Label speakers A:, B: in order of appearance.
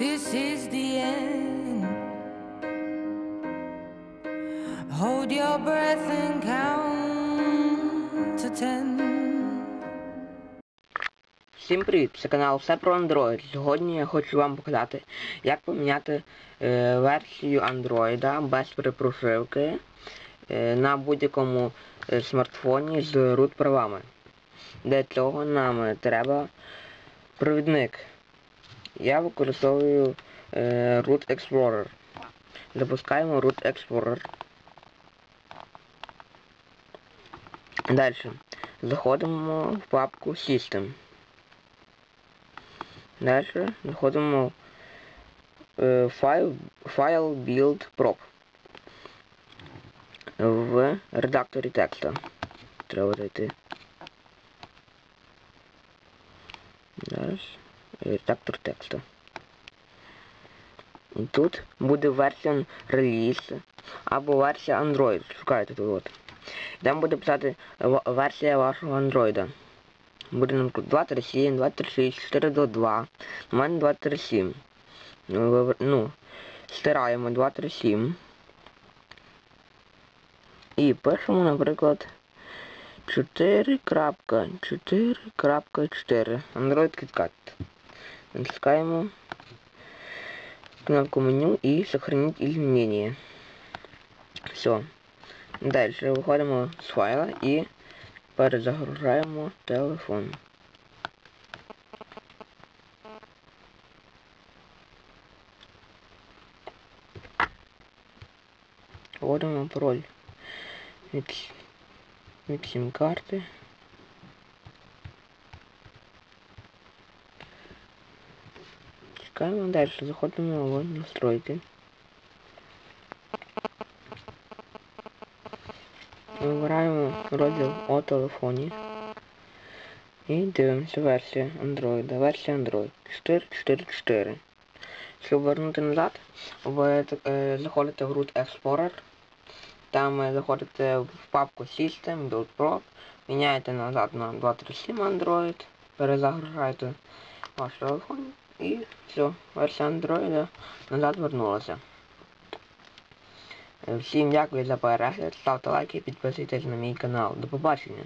A: this is the end. Hold your breath and count to ten.
B: Всім привіт! Це канал Все про Android. Сьогодні я хочу вам показати, як поміняти е, версію Android без перепрошивки е, на будь-якому е, смартфоні з root правами. Для цього нам треба провідник. Я використовую е, Root Explorer. Запускаємо Root Explorer. Далі. Заходимо в папку System. Далі заходимо в файл, файл build prop в редакторі текста. Треба зайти. Зараз. Редактор текста. І тут буде версія реліз або версія Android. Шукайте тут от. Там буде писати версія вашого Android. Буде нам 237, 236, 422. У мене 237. Ну, Ну, стираємо 237. І пишемо, наприклад, 4.4.4. Android KitKat. Натискаємо кнопку меню і сохранить изменения. Все. Далі виходимо з файла і перезагружаємо телефон. Вводимо пароль від, від сім-карти. Чекаємо далі, заходимо в настройки. Вибираємо розділ о телефоні. І дивимося версія Android. Версія Android 4.4.4. Щоб вернути назад, ви е, заходите в Root Explorer. Там е, заходите в папку System, Build Pro, міняєте назад на 2.3.7 Android, перезагружаєте ваш телефон і все, версія Android назад вернулася. Всім дякую за перегляд, ставте лайки, підписуйтесь на мій канал. До побачення.